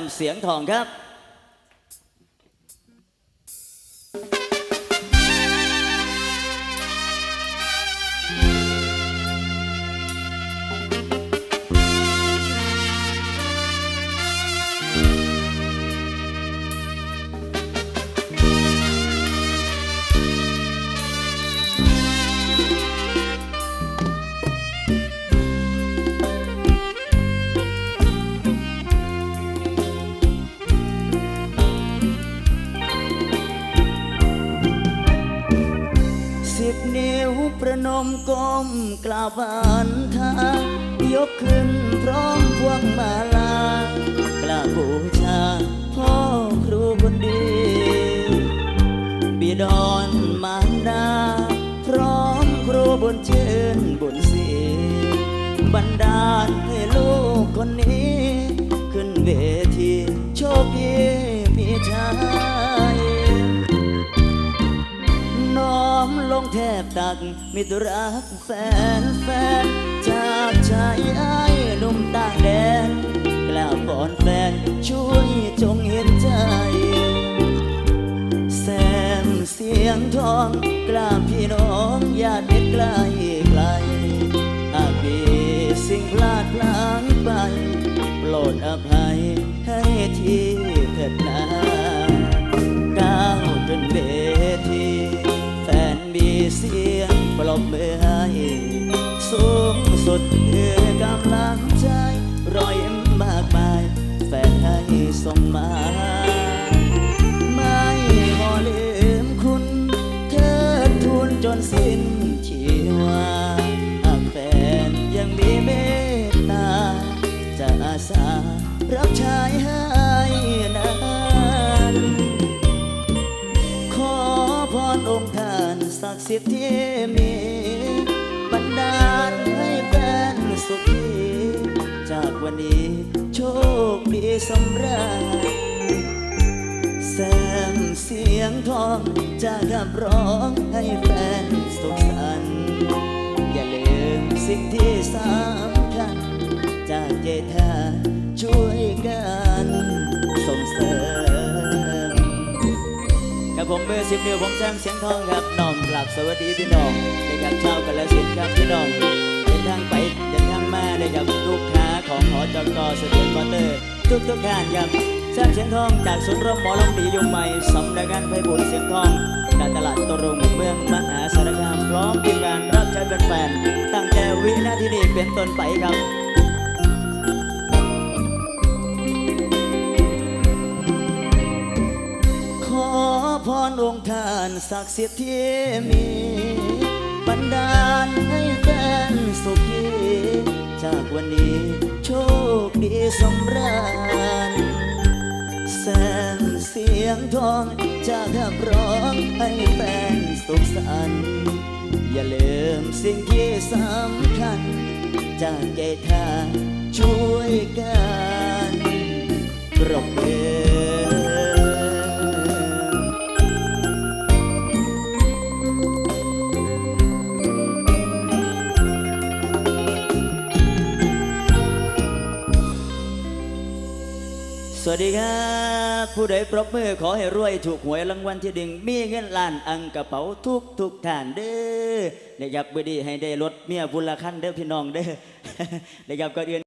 มเสียงทองครับ นิ้วประนมก้มกราบานทายกขึ้นพร้อมพวงมาลากราบบูชาพ่อครูคนดีบิดอนมารดาพร้อมครูบนเชิญบุญสีบันดาลให้ลูกคนนี้ขึ้นเว งแทบตักมิตรรักแฟนแฟนจากชายไอ้ายหนุ่มต่างแดนกล่าวก่อนแฟนช่วยจงเห็นใจแซมเสียงทองกล้าพี่น้องญาติใกล้ไกลอาจมีสิ่งพลาดพลั้งไปโปรดอภัยให้ที เสียงปรบมือให้สูงสุดคือกำลังใจ รอยยิ้มมากมาย แฟนให้ส่งมาไม่ขอลืมคุณ เธอทูลจนสิ้นชีวาหากแฟนยังมีเมตตาจะอาสารับใช้ให้ กดิ์สิทธิ์ที่มีบันดาลให้แฟนสุขีจากวันนี้โชคดีสำราญแซมเสียงทองจะขับร้องให้แฟนสุขสันต์อย่าลืมสิ่งที่สำคัญจากใจท่ ผมเบอร์สิบนิ้วผมแซมเสียงทองครับน้อมกลับสวัสดีพี่น้องได้กับชากาลสินธุ์ครับพี่น้องเดินทางไปเดินทางมาได้กับลูกค้าของหอจกเสถียรมอเตอร์ ทุกทุกท่านครับแซมเสียงทองจากศูนย์รวมหมอลำดียุคใหม่สำนักงานไพบุญเสียงทองณตลาดตรงเมืองมหาสารคามพร้อมทีมงานรับใช้แฟนๆตั้งแต่วินาทีนี้เป็นต้นไปครับ องค์ท่านศักดิ์สิทธิ์ที่มีบันดาลให้แฟนสุขีจากวันนี้โชคดีสำราญแสงเสียงทองจะขับร้องให้แฟนสุขสันต์อย่าลืมสิ่งที่สำคัญ จากใจท่านช่วยกัน สวัสดีครับ ผู้ใดปรบมือขอให้รวยถูกหวยรางวัลที่หนึ่งมีเงินล้านอังกระเป๋าทุกทุกท่านเด้อนะครับบดีให้ได้รถเมียบุญละคันเด้อพี่น้องเด้อนะครับก็เดือน